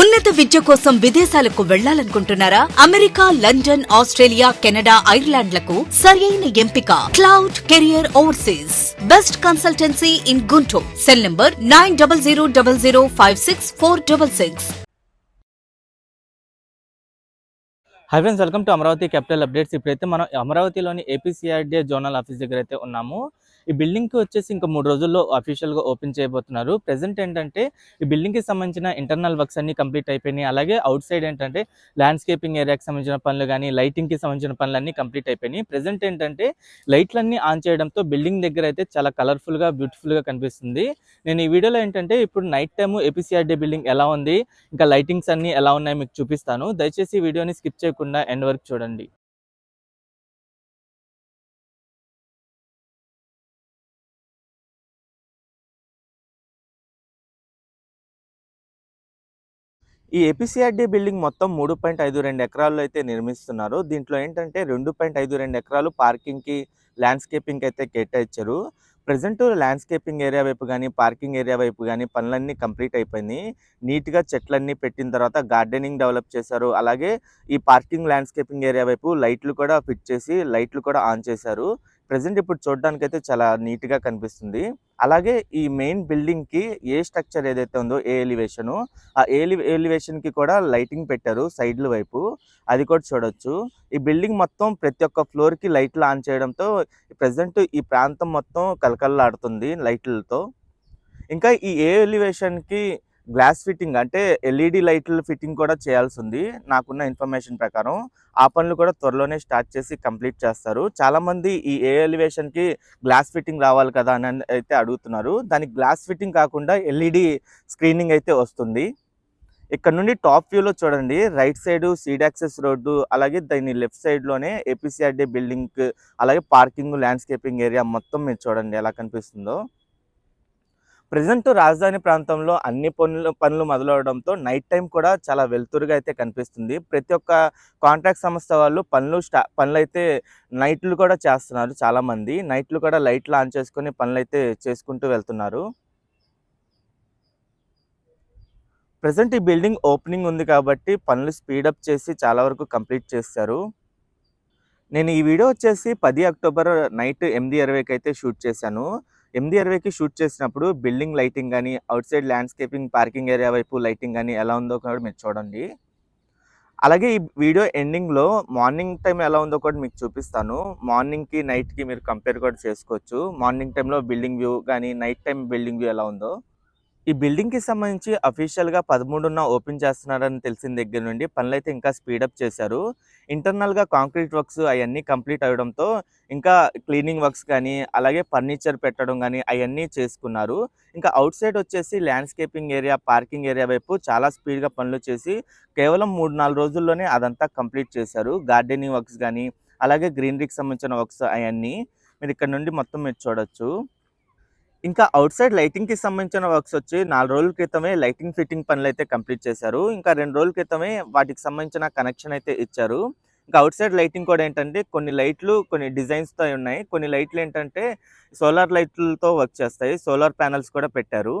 ఉన్నత విద్య కోసం విదేశాలకు వెళ్ళాలనుకుంటున్నారా? అమెరికా లండన్ ఆస్ట్రేలియా కెనడా ఐర్లాండ్లకు సరియైన ఎంపిక. Cloud career overseas. Best consultancy in Guntur. Cell number nine double zero double zero five six four double six. Hi friends welcome to Amaravati capital updates ఇప్పుడైతే మనం అమరావతిలోని ఏపీసీఆర్డీఏ జోనల్ ఆఫీస్ దగ్గర అయితే ఉన్నాము. ఈ బిల్డింగ్కి వచ్చేసి ఇంకా మూడు రోజుల్లో అఫీషియల్గా ఓపెన్ చేయబోతున్నారు. ప్రెసెంట్ ఏంటంటే ఈ బిల్డింగ్కి సంబంధించిన ఇంటర్నల్ వర్క్స్ అన్ని కంప్లీట్ అయిపోయినాయి. అలాగే అవుట్ సైడ్ ఏంటంటే ల్యాండ్స్కేపింగ్ ఏరియాకి సంబంధించిన పనులు కానీ లైటింగ్కి సంబంధించిన పనులు అన్ని కంప్లీట్ అయిపోయినాయి. ప్రెసెంట్ ఏంటంటే లైట్లన్నీ ఆన్ చేయడంతో బిల్డింగ్ దగ్గర అయితే చాలా కలర్ఫుల్గా బ్యూటిఫుల్గా కనిపిస్తుంది. నేను ఈ వీడియోలో ఏంటంటే ఇప్పుడు నైట్ టైము ఏపీసీఆర్డీ బిల్డింగ్ ఎలా ఉంది? ఇంకా లైటింగ్స్ అన్ని ఎలా ఉన్నాయి మీకు చూపిస్తాను. దయచేసి వీడియోని స్కిప్ చేయకుండా ఎండ్ వరకు చూడండి. ఈ ఏపీసీఆర్డీ బిల్డింగ్ మొత్తం మూడు పాయింట్ ఐదు రెండు ఎకరాల్లో అయితే నిర్మిస్తున్నారు. దీంట్లో ఏంటంటే రెండు పాయింట్ ఐదు రెండు ఎకరాలు పార్కింగ్కి ల్యాండ్స్కేపింగ్ అయితే కేటాయించారు. ప్రజెంట్ ల్యాండ్స్కేపింగ్ ఏరియా వైపు కానీ పార్కింగ్ ఏరియా వైపు కానీ పనులన్నీ కంప్లీట్ అయిపోయినాయి. నీట్గా చెట్లన్నీ పెట్టిన తర్వాత గార్డెనింగ్ డెవలప్ చేశారు. అలాగే ఈ పార్కింగ్ ల్యాండ్స్కేపింగ్ ఏరియా వైపు లైట్లు కూడా ఫిట్ చేసి లైట్లు కూడా ఆన్ చేశారు. ప్రజెంట్ ఇప్పుడు చూడడానికి అయితే చాలా నీట్గా కనిపిస్తుంది. అలాగే ఈ మెయిన్ బిల్డింగ్కి ఏ స్ట్రక్చర్ ఏదైతే ఉందో ఏ ఎలివేషన్ ఆ ఎలి ఎలివేషన్కి కూడా లైటింగ్ పెట్టారు సైడ్ల వైపు. అది కూడా చూడొచ్చు. ఈ బిల్డింగ్ మొత్తం ప్రతి ఒక్క ఫ్లోర్కి లైట్లు ఆన్ చేయడంతో ప్రజెంట్ ఈ ప్రాంతం మొత్తం కలకల్లాడుతుంది లైట్లతో. ఇంకా ఈ ఏ ఎలివేషన్కి గ్లాస్ ఫిట్టింగ్ అంటే ఎల్ఈడి లైట్ల ఫిట్టింగ్ కూడా చేయాల్సి ఉంది నాకున్న ఇన్ఫర్మేషన్ ప్రకారం ఆ పనులు కూడా త్వరలోనే స్టార్ట్ చేసి కంప్లీట్ చేస్తారు. చాలామంది ఈ ఏ ఎలివేషన్కి గ్లాస్ ఫిట్టింగ్ రావాలి కదా అని అయితే అడుగుతున్నారు. దానికి గ్లాస్ ఫిట్టింగ్ కాకుండా ఎల్ఈడి స్క్రీనింగ్ అయితే వస్తుంది. ఇక్కడ నుండి టాప్ వ్యూలో చూడండి. రైట్ సైడ్ సీడాక్సెస్ రోడ్డు అలాగే దాని లెఫ్ట్ సైడ్లోనే ఏపీసీఆర్డీ బిల్డింగ్ అలాగే పార్కింగ్ ల్యాండ్స్కేపింగ్ ఏరియా మొత్తం మీరు చూడండి ఎలా కనిపిస్తుందో. ప్రజెంట్ రాజధాని ప్రాంతంలో అన్ని పనులు పనులు మొదలవడంతో నైట్ టైం కూడా చాలా వెలుతురుగా అయితే కనిపిస్తుంది. ప్రతి ఒక్క కాంట్రాక్ట్ సంస్థ వాళ్ళు పనులు స్టా పనులు అయితే నైట్లు కూడా చేస్తున్నారు చాలామంది. నైట్లు కూడా లైట్లు ఆన్ చేసుకొని పనులు అయితే చేసుకుంటూ వెళ్తున్నారు. ప్రజెంట్ ఈ బిల్డింగ్ ఓపెనింగ్ ఉంది కాబట్టి పనులు స్పీడప్ చేసి చాలా వరకు కంప్లీట్ చేస్తారు నేను ఈ వీడియో వచ్చేసి పది అక్టోబర్ నైట్ ఎనిమిది ఇరవైకి అయితే షూట్ చేశాను. ఎనిమిది ఇరవైకి షూట్ చేసినప్పుడు బిల్డింగ్ లైటింగ్ కానీ outside landscaping parking area వైపు లైటింగ్ కానీ ఎలా ఉందో కూడా మీరు చూడండి. అలాగే ఈ వీడియో ఎండింగ్లో మార్నింగ్ టైం ఎలా ఉందో కూడా మీకు చూపిస్తాను. మార్నింగ్కి నైట్కి మీరు కంపేర్ కూడా చేసుకోవచ్చు. మార్నింగ్ టైంలో బిల్డింగ్ వ్యూ కానీ నైట్ టైం బిల్డింగ్ వ్యూ ఎలా ఉందో. ఈ బిల్డింగ్కి సంబంధించి అఫీషియల్గా పదమూడున్న ఓపెన్ చేస్తున్నారని తెలిసిన దగ్గర నుండి పనులైతే ఇంకా స్పీడప్ చేశారు. ఇంటర్నల్గా కాంక్రీట్ వర్క్స్ అవన్నీ కంప్లీట్ అవ్వడంతో ఇంకా క్లీనింగ్ వర్క్స్ కానీ అలాగే ఫర్నిచర్ పెట్టడం కానీ అవన్నీ చేసుకున్నారు. ఇంకా అవుట్ సైడ్ వచ్చేసి ల్యాండ్స్కేపింగ్ ఏరియా పార్కింగ్ ఏరియా వైపు చాలా స్పీడ్గా పనులు చేసి కేవలం మూడు నాలుగు రోజుల్లోనే అదంతా కంప్లీట్ చేశారు. గార్డెనింగ్ వర్క్స్ కానీ అలాగే గ్రీనరీకి సంబంధించిన వర్క్స్ అవన్నీ మీరు ఇక్కడ నుండి మొత్తం మీరు చూడొచ్చు. ఇంకా అవుట్ సైడ్ లైటింగ్కి సంబంధించిన వర్క్స్ వచ్చి నాలుగు రోజుల క్రితమే లైటింగ్ ఫిట్టింగ్ పనులు అయితే కంప్లీట్ చేశారు. ఇంకా రెండు రోజుల క్రితమే వాటికి సంబంధించిన కనెక్షన్ అయితే ఇచ్చారు. ఇంకా అవుట్ సైడ్ లైటింగ్ కూడా ఏంటంటే కొన్ని లైట్లు కొన్ని డిజైన్స్తో ఉన్నాయి. కొన్ని లైట్లు ఏంటంటే సోలార్ లైట్లతో వర్క్ చేస్తాయి. సోలార్ ప్యానల్స్ కూడా పెట్టారు.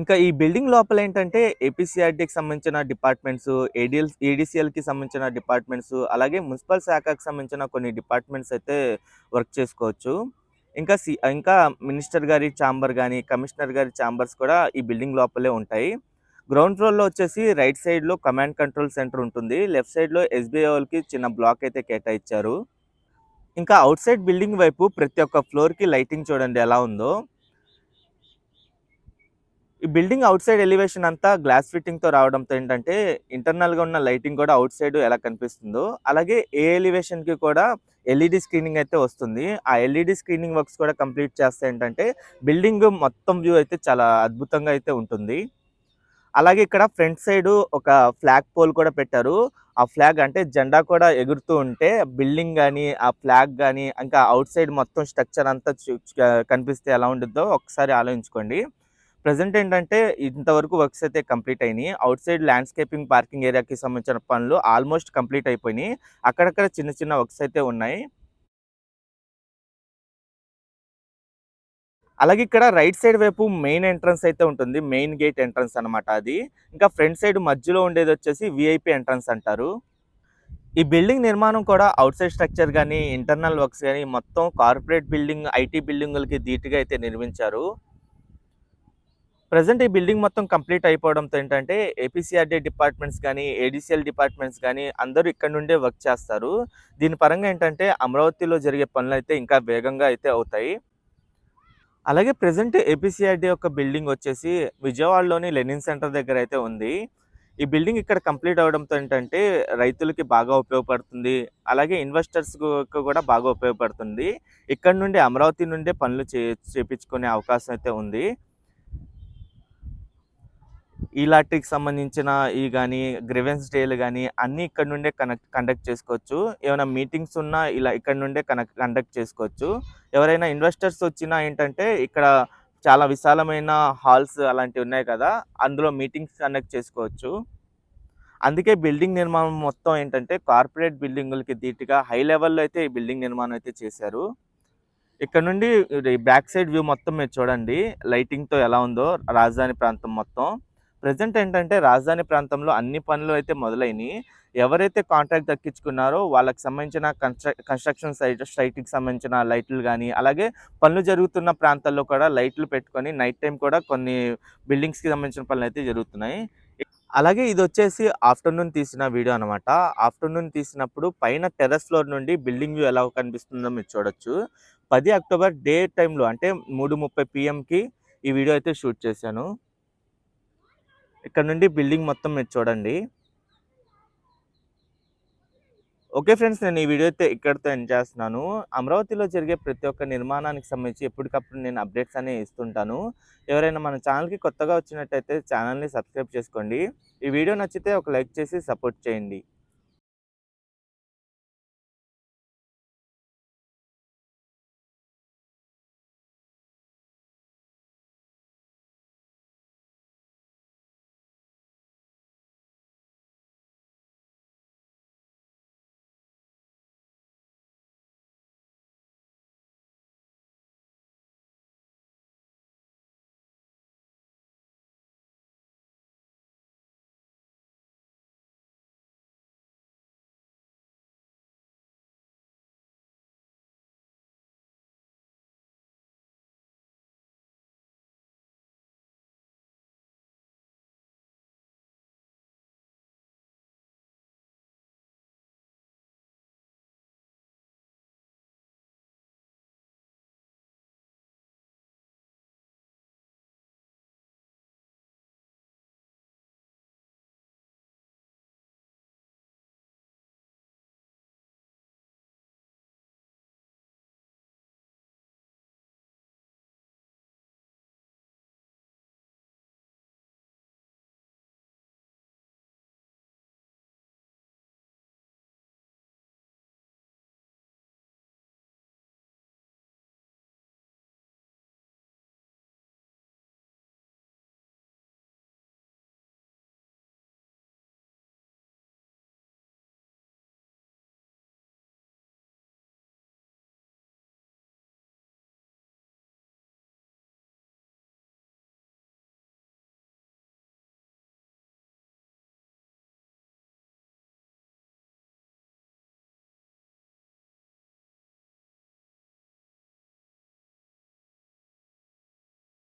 ఇంకా ఈ బిల్డింగ్ లోపల ఏంటంటే ఏపీసీఆర్డీకి సంబంధించిన డిపార్ట్మెంట్స్ ఏడిఎల్ ఏడీసీఎల్కి సంబంధించిన డిపార్ట్మెంట్స్ అలాగే మున్సిపల్ శాఖకి సంబంధించిన కొన్ని డిపార్ట్మెంట్స్ అయితే వర్క్ చేసుకోవచ్చు. ఇంకా సి ఇంకా మినిస్టర్ గారి ఛాంబర్ కానీ కమిషనర్ గారి ఛాంబర్స్ కూడా ఈ బిల్డింగ్ లోపలే ఉంటాయి. గ్రౌండ్ ఫ్లోర్లో వచ్చేసి రైట్ సైడ్లో కమాండ్ కంట్రోల్ సెంటర్ ఉంటుంది. లెఫ్ట్ సైడ్లో ఎస్బీఐ వాళ్ళకి చిన్న బ్లాక్ అయితే కేటాయించారు. ఇంకా అవుట్ సైడ్ బిల్డింగ్ వైపు ప్రతి ఒక్క ఫ్లోర్కి లైటింగ్ చూడండి ఎలా ఉందో. ఈ బిల్డింగ్ అవుట్ సైడ్ ఎలివేషన్ అంతా గ్లాస్ ఫిట్టింగ్తో రావడంతో ఏంటంటే ఇంటర్నల్గా ఉన్న లైటింగ్ కూడా అవుట్ సైడ్ ఎలా కనిపిస్తుందో అలాగే ఏ ఎలివేషన్కి కూడా ఎల్ఈడి స్క్రీనింగ్ అయితే వస్తుంది. ఆ ఎల్ఈడి స్క్రీనింగ్ వర్క్స్ కూడా కంప్లీట్ చేస్తే ఏంటంటే బిల్డింగ్ మొత్తం వ్యూ అయితే చాలా అద్భుతంగా అయితే ఉంటుంది. అలాగే ఇక్కడ ఫ్రంట్ సైడ్ ఒక ఫ్లాగ్ పోల్ కూడా పెట్టారు. ఆ ఫ్లాగ్ అంటే జెండా కూడా ఎగురుతూ ఉంటే బిల్డింగ్ కానీ ఆ ఫ్లాగ్ కానీ ఇంకా అవుట్ సైడ్ మొత్తం స్ట్రక్చర్ అంతా కనిపిస్తే ఎలా ఉంటుందో ఒకసారి ఆలోచించుకోండి. ప్రజెంట్ ఏంటంటే ఇంతవరకు వర్క్స్ అయితే కంప్లీట్ అయినాయి. అవుట్ సైడ్ ల్యాండ్స్కేపింగ్ పార్కింగ్ ఏరియాకి సంబంధించిన పనులు ఆల్మోస్ట్ కంప్లీట్ అయిపోయినాయి. అక్కడక్కడ చిన్న చిన్న వర్క్స్ అయితే ఉన్నాయి. అలాగే ఇక్కడ రైట్ సైడ్ వైపు మెయిన్ ఎంట్రన్స్ అయితే ఉంటుంది. మెయిన్ గేట్ ఎంట్రన్స్ అనమాట అది. ఇంకా ఫ్రంట్ సైడ్ మధ్యలో ఉండేది వచ్చేసి విఐపి ఎంట్రన్స్ అంటారు. ఈ బిల్డింగ్ నిర్మాణం కూడా అవుట్ సైడ్ స్ట్రక్చర్ కానీ ఇంటర్నల్ వర్క్స్ కానీ మొత్తం కార్పొరేట్ బిల్డింగ్ ఐటీ బిల్డింగులకి ధీటుగా అయితే నిర్మించారు. ప్రజెంట్ ఈ బిల్డింగ్ మొత్తం కంప్లీట్ అయిపోవడంతో ఏంటంటే ఏపీసీఆర్డీ డిపార్ట్మెంట్స్ కానీ ఏడీసీఎల్ డిపార్ట్మెంట్స్ కానీ అందరూ ఇక్కడ నుండే వర్క్ చేస్తారు. దీని పరంగా ఏంటంటే అమరావతిలో జరిగే పనులు అయితే ఇంకా వేగంగా అయితే అవుతాయి. అలాగే ప్రజెంట్ ఏపీసీఆర్డీ యొక్క బిల్డింగ్ వచ్చేసి విజయవాడలోని లెనిన్ సెంటర్ దగ్గర అయితే ఉంది. ఈ బిల్డింగ్ ఇక్కడ కంప్లీట్ అవడంతో ఏంటంటే రైతులకి బాగా ఉపయోగపడుతుంది. అలాగే ఇన్వెస్టర్స్ కూడా బాగా ఉపయోగపడుతుంది. ఇక్కడ నుండి అమరావతి నుండే పనులు చే చేపించుకునే అవకాశం అయితే ఉంది. ఈ సంబంధించిన ఈ కానీ గ్రివెన్స్ డేలు కానీ అన్నీ ఇక్కడ నుండే కనెక్ట్ కండక్ట్ చేసుకోవచ్చు. ఏమైనా మీటింగ్స్ ఉన్నా ఇలా ఇక్కడ నుండే కనెక్ట్ కండక్ట్ చేసుకోవచ్చు. ఎవరైనా ఇన్వెస్టర్స్ వచ్చినా ఏంటంటే ఇక్కడ చాలా విశాలమైన హాల్స్ అలాంటివి ఉన్నాయి కదా అందులో మీటింగ్స్ కండక్ట్ చేసుకోవచ్చు. అందుకే బిల్డింగ్ నిర్మాణం మొత్తం ఏంటంటే కార్పొరేట్ బిల్డింగులకి ధీటుగా హై లెవెల్లో అయితే ఈ బిల్డింగ్ నిర్మాణం అయితే చేశారు. ఇక్కడ నుండి బ్యాక్ సైడ్ వ్యూ మొత్తం మీరు చూడండి. లైటింగ్తో ఎలా ఉందో రాజధాని ప్రాంతం మొత్తం. ప్రజెంట్ ఏంటంటే రాజధాని ప్రాంతంలో అన్ని పనులు అయితే మొదలైనవి ఎవరైతే కాంట్రాక్ట్ దక్కించుకున్నారో వాళ్ళకి సంబంధించిన కన్స్ట్ర కన్స్ట్రక్షన్ సైట్ సైట్కి సంబంధించిన లైట్లు కానీ అలాగే పనులు జరుగుతున్న ప్రాంతాల్లో కూడా లైట్లు పెట్టుకొని నైట్ టైం కూడా కొన్ని బిల్డింగ్స్కి సంబంధించిన పనులు అయితే జరుగుతున్నాయి. అలాగే ఇది వచ్చేసి ఆఫ్టర్నూన్ తీసిన వీడియో అనమాట ఆఫ్టర్నూన్ తీసినప్పుడు పైన టెర్రస్ ఫ్లోర్ నుండి బిల్డింగ్ వ్యూ ఎలా కనిపిస్తుందో మీరు చూడొచ్చు. పది అక్టోబర్ డే టైంలో అంటే మూడు ముప్పై పిఎంకి ఈ వీడియో అయితే షూట్ చేశాను. ఇక్కడ నుండి బిల్డింగ్ మొత్తం మీరు చూడండి. ఓకే ఫ్రెండ్స్ నేను ఈ వీడియో అయితే ఇక్కడితో ఎండ్ చేస్తున్నాను. అమరావతిలో జరిగే ప్రతి ఒక్క నిర్మాణానికి సంబంధించి ఎప్పటికప్పుడు నేను అప్డేట్స్ అనేవి ఇస్తుంటాను. ఎవరైనా మన ఛానల్కి కొత్తగా వచ్చినట్టయితే ఛానల్ని సబ్స్క్రైబ్ చేసుకోండి. ఈ వీడియో నచ్చితే ఒక లైక్ చేసి సపోర్ట్ చేయండి.